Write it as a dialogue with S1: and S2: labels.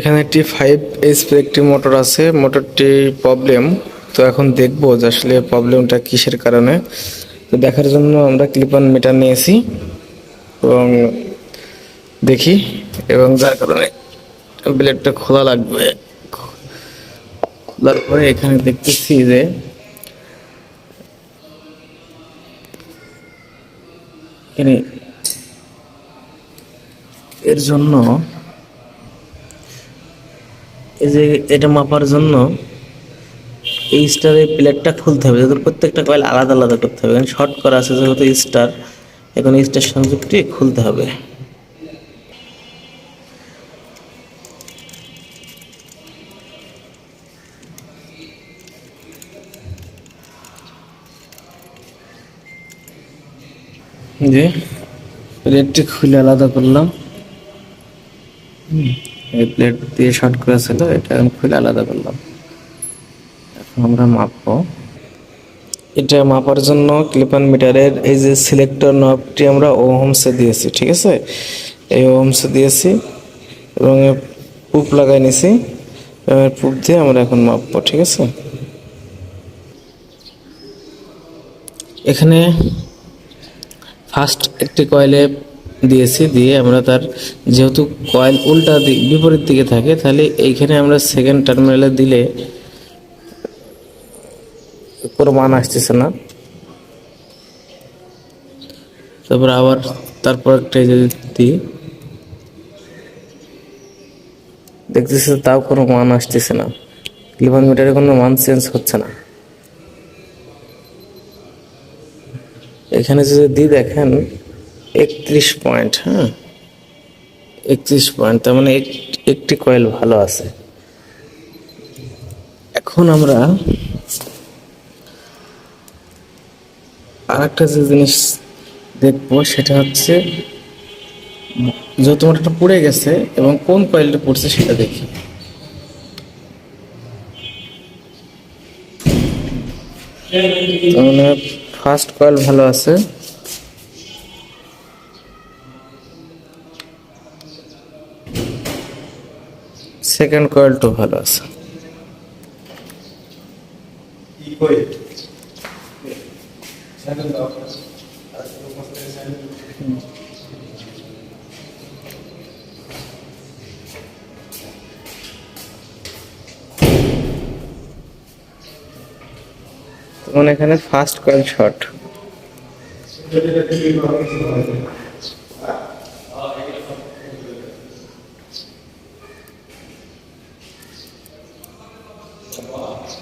S1: এখানে একটি five HP একটি মোটর আছে। মোটরটি প্রবলেম তো এখন দেখব যে আসলে প্রবলেমটা কিসের কারণে। তো দেখার জন্য আমরা ক্লিপান মিটার নিয়েছি এবং দেখি এবং যার কারণে ব্লেডটা খোলা লাগবে। খোলার পরে এখানে দেখতেছি যে এর জন্য এই যে এটা মাপার জন্য এই স্টারের প্লেটটা খুলতে হবে। যাদের প্রত্যেকটা কয়েল আলাদা আলাদা করতে হবে। কারণ শর্ট করা আছে যেহেতু স্টার এখন এই স্টার সংযুক্তি খুলতে হবে। যে প্লেটটি খুলে আলাদা করলাম। হুম, এই প্লেট দিয়ে শর্ট এটা আমি খুলে আলাদা করলাম। এখন আমরা মাপবো। এটা মাপার জন্য ক্লিপান মিটারের এই যে সিলেক্টর নবটি আমরা ওহমসে দিয়েছি, ঠিক আছে? এই ওহমসে দিয়েছি এবং পুপ লাগাই নিছি। পুপ দিয়ে আমরা এখন মাপবো, ঠিক আছে? এখানে ফার্স্ট একটি কয়েলে দিয়েছি, দিয়ে আমরা তার যেহেতু কয়েল উল্টা বিপরীত দিকে থাকে, তাহলে এইখানে আমরা সেকেন্ড টার্মিনালে দিলে কোনো মান আসতেছে না। তারপর আবার তারপর একটা যদি দিই। দেখতেছে তাও কোনো মান আসতেছে না। ইলেভেন মিটারে কোনো মান চেঞ্জ হচ্ছে না। এখানে যদি দিই দেখেন একত্রিশ পয়েন্ট হ্যাঁ? একত্রিশ পয়েন্ট, তার মানে একটি কয়েল ভালো আছে। এখন আমরা আরেকটা যে জিনিস দেখব, সেটা হচ্ছে যেহেতু মোটরটা পুড়ে গেছে এবং কোন কয়েলটা পড়ছে সেটা দেখি। মানে ফার্স্ট কয়েল ভালো আছে। সেকেন্ড কয়েলটাও ভালো আছে। তখন এখানে ফার্স্ট কয়েল শর্ট Yeah.